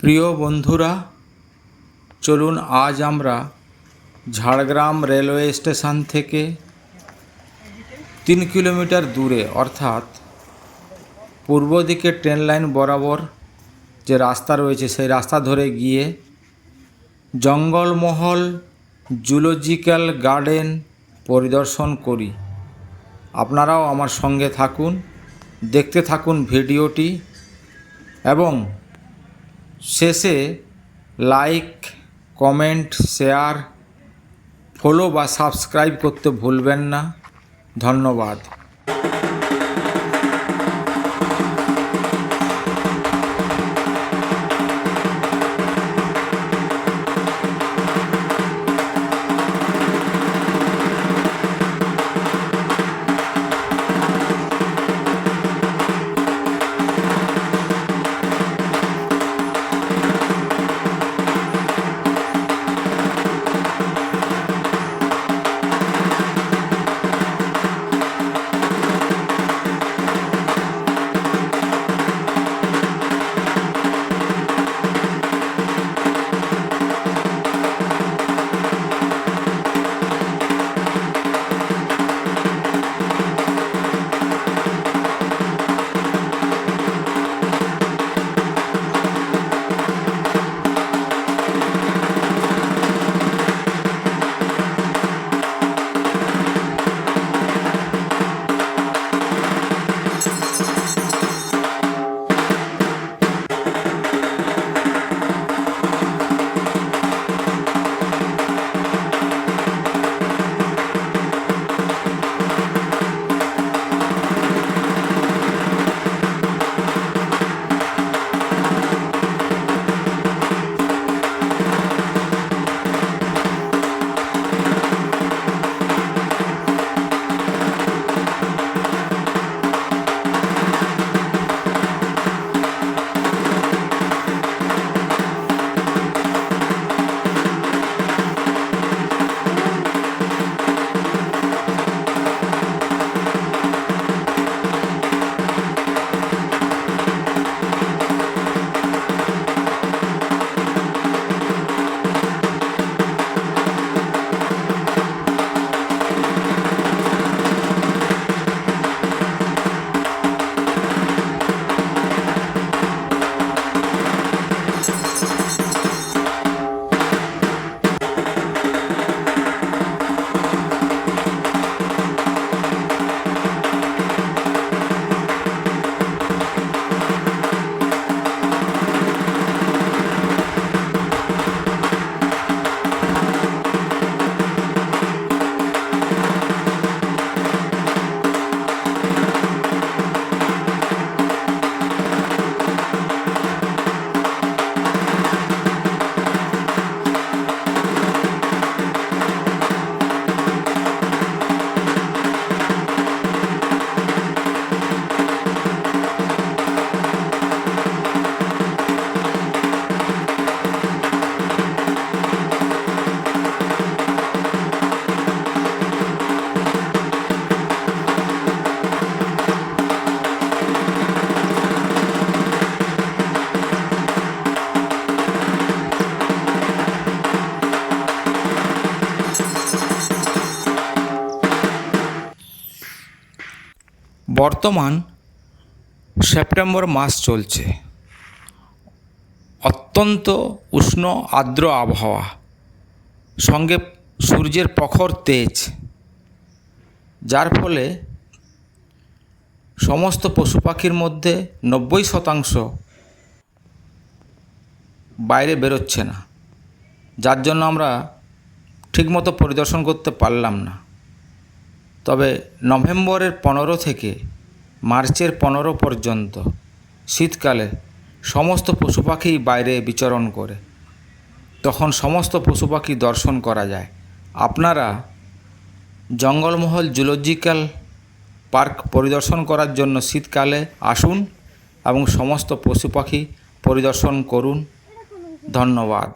প্রিয় বন্ধুরা, চলুন আজ আমরা ঝাড়গ্রাম রেলওয়ে স্টেশন থেকে তিন কিলোমিটার দূরে, অর্থাৎ পূর্ব দিকে ট্রেন লাইন বরাবর যে রাস্তা রয়েছে, সেই রাস্তা ধরে গিয়ে জঙ্গলমহল জুলজিক্যাল গার্ডেন পরিদর্শন করি। আপনারাও আমার সঙ্গে থাকুন, দেখতে থাকুন ভিডিওটি এবং শেষে লাইক কমেন্ট শেয়ার ফলো বা সাবস্ক্রাইব করতে ভুলবেন না। ধন্যবাদ। বর্তমান সেপ্টেম্বর মাস চলছে। অত্যন্ত উষ্ণ আর্দ্র আবহাওয়া, সঙ্গে সূর্যের প্রখর তেজ, যার ফলে সমস্ত পশু পাখির মধ্যে নব্বই শতাংশ বাইরে বেরোচ্ছে না, যার জন্য আমরা ঠিকমতো পরিদর্শন করতে পারলাম না। তবে নভেম্বরের পনেরো থেকে মার্চের পনেরো পর্যন্ত শীতকালে সমস্ত পশু পাখিই বাইরে বিচরণ করে। তখন সমস্ত পশু পাখি দর্শন করা যায়। আপনারা জঙ্গলমহল জুলজিক্যাল পার্ক পরিদর্শন করার জন্য শীতকালে আসুন এবং সমস্ত পশু পাখি পরিদর্শন করুন। ধন্যবাদ।